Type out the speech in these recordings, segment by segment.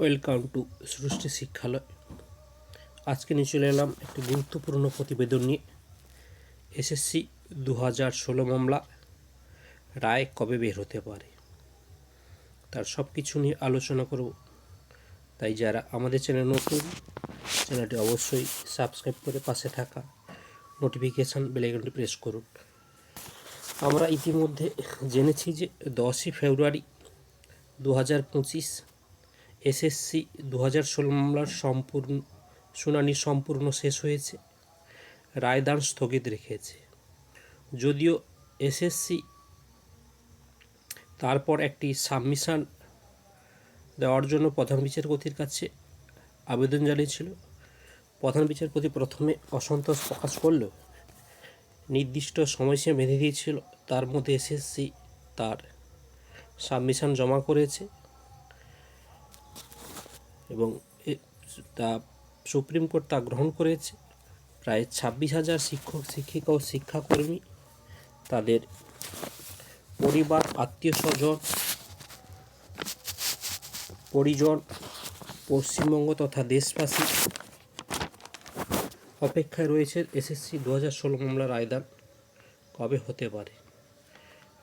Welcome to সৃষ্টি শিক্ষালয়। আজকে নিয়ে চলে এলাম একটি গুরুত্বপূর্ণ প্রতিবেদন নিয়ে। এসএসসি দু হাজার ষোলো মামলা, রায় কবে বের হতে পারে? তার সব কিছু নিয়ে আলোচনা করব। তাই যারা আমাদের চ্যানেল নতুন, চ্যানেলটি অবশ্যই সাবস্ক্রাইব করে পাশে থাকা নোটিফিকেশান বেলাইকনটি প্রেস করুন। আমরা ইতিমধ্যে জেনেছি যে দশই ফেব্রুয়ারি দু হাজার পঁচিশ এসএসসি দু হাজার ষোলো মামলার সম্পূর্ণ, শুনানি সম্পূর্ণ শেষ হয়েছে, রায়দান স্থগিত রেখেছে। যদিও এসএসসি তারপর একটি সাবমিশন দেওয়ার জন্য প্রধান বিচারপতির কাছে আবেদন জানিয়েছিল। প্রধান বিচারপতি প্রথমে অসন্তোষ প্রকাশ করলেও নির্দিষ্ট সময়সীমা বেঁধে দিয়েছিল, তার মধ্যে এসএসসি তার সাবমিশন জমা করেছে। এবং তা সুপ্রিম কোর্ট তা গ্রহণ করেছে। প্রায় ছাব্বিশ হাজার শিক্ষক, শিক্ষিকা ও শিক্ষাকর্মী তাদের পরিবার, আত্মীয় স্বজন, পরিজন, পশ্চিমবঙ্গ তথা দেশবাসী অপেক্ষায় রয়েছে এসএসসি দু হাজার ষোলো মামলার রায়দান কবে হতে পারে?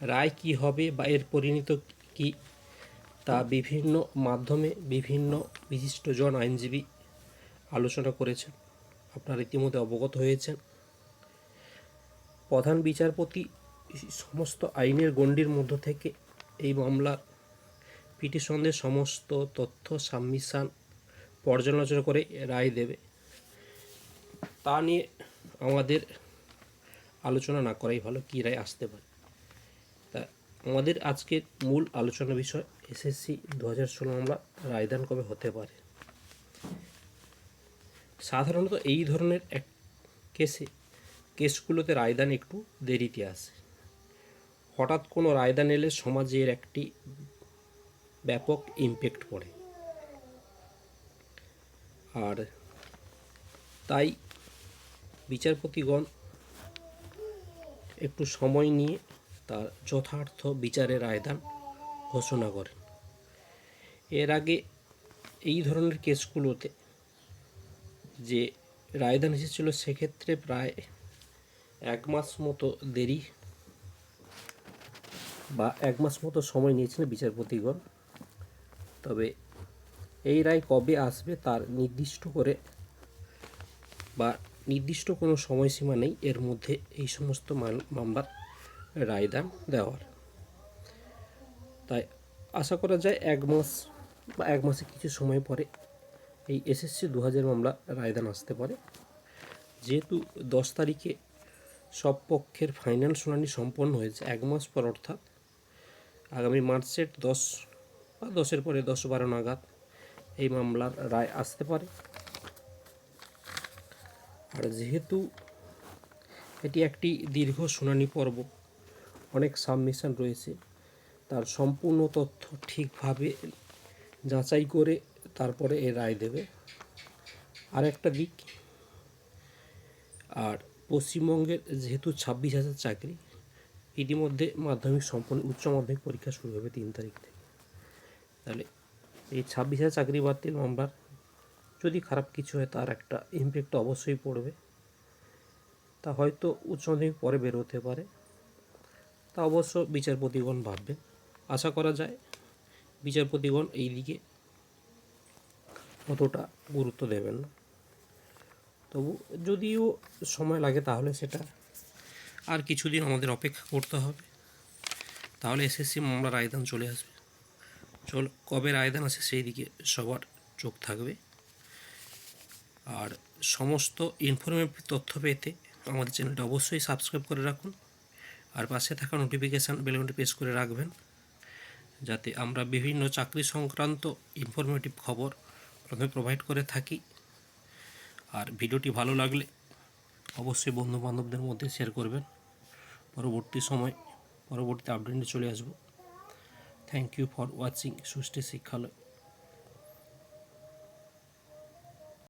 রায় কি হবে বা এর পরিণত কি তা বিভিন্ন মাধ্যমে বিভিন্ন বিশিষ্টজন আইনজীবী আলোচনা করেছেন। আপনারা ইতিমধ্যে অবগত হয়েছেন। প্রধান বিচারপতি সমস্ত আইনের গণ্ডির মধ্য থেকে এই মামলার পিটিশনদের সমস্ত তথ্য, সাবমিশন পর্যালোচনা করে রায় দেবে। তা নিয়ে আমাদের আলোচনা না করাই ভালো, কী রায় আসতে পারে। আমাদের আজকের মূল আলোচনা বিষয় এসএসসি দু হাজার ষোলো মামলা রায়দান কবে হতে পারে? সাধারণত এই ধরনের এক কেসে কেসগুলোতে রায়দান একটু দেরিতে আসে। হঠাৎ কোনো রায়দান এলে সমাজের একটি ব্যাপক ইম্প্যাক্ট পড়ে। আর তাই বিচারপতিগণ একটু সময় নিয়ে তার যথার্থ বিচারের আয়দান ঘোষণা করেন। এর আগে এই ধরনের কেসগুলোতে যে রায়দান এসেছিল, সেক্ষেত্রে প্রায় এক মাস মতো দেরি বা এক মাস মতো সময় নিয়েছিলেন বিচারপতিগণ। তবে এই রায় কবে আসবে তার নির্দিষ্ট করে বা নির্দিষ্ট কোনো সময়সীমা নেই। এর মধ্যে এই সমস্ত মাল- মামলার রায়দান দেওয়ার। তাই আশা করা যায় এক মাস বা এক মাসে কিছু সময় পরে এই এসএসসি দু হাজার মামলা রায়দান আসতে পারে। যেহেতু দশ তারিখে সব পক্ষের ফাইনাল শুনানি সম্পন্ন হয়েছে এক মাস পর, অর্থাৎ আগামী মার্চের দশ বা দশের পরে দশ বারো নাগাদ এই মামলার রায় আসতে পারে। আর যেহেতু এটি একটি দীর্ঘ শুনানি পর্ব অনেক সাবমিশন রয়েছে। তার সম্পূর্ণ তথ্য ঠিকভাবে যাচাই করে তারপরে এ রায় দেবে। আর একটা দিক, আর পশ্চিমবঙ্গের যেহেতু ছাব্বিশ হাজার চাকরি, ইতিমধ্যে মাধ্যমিক সম্পন্ন, উচ্চ মাধ্যমিক পরীক্ষা শুরু হবে তিন তারিখ থেকে। তাহলে এই ছাব্বিশ হাজার চাকরি বাতিল মামলার যদি খারাপ কিছু হয় তার একটা ইমপ্যাক্ট অবশ্যই পড়বে। তা হয়তো উচ্চ মাধ্যমিক পরে বেরোতে পারে। তা অবশ্য বিচারপতিগণ ভাববে। আশা করা যায় বিচারপতিগণ এই দিকে অতটা গুরুত্ব দেবেন না। তবু যদিও সময় লাগে তাহলে সেটা আর কিছুদিন আমাদের অপেক্ষা করতে হবে। তাহলে এসএসসি মামলা রায়দান চলে আসবে। চল, কবে রায়দান আসে সেই দিকে সবার চোখ থাকবে। আর সমস্ত ইনফরমেটিভ তথ্য পেতে আমাদের চ্যানেলটা অবশ্যই সাবস্ক্রাইব করে রাখুন। আর পাশে থাকা নোটিফিকেশান বেলঘন্টি প্রেস করে রাখবেন, যাতে আমরা বিভিন্ন চাকরি সংক্রান্ত ইনফরমেটিভ খবর প্রথমে প্রোভাইড করে থাকি। আর ভিডিওটি ভালো লাগলে অবশ্যই বন্ধু বান্ধবদের মধ্যে শেয়ার করবেন। পরবর্তী সময়, পরবর্তী আপডেটে চলে আসব। থ্যাংক ইউ ফর ওয়াচিং সুষ্টি শিক্ষালয়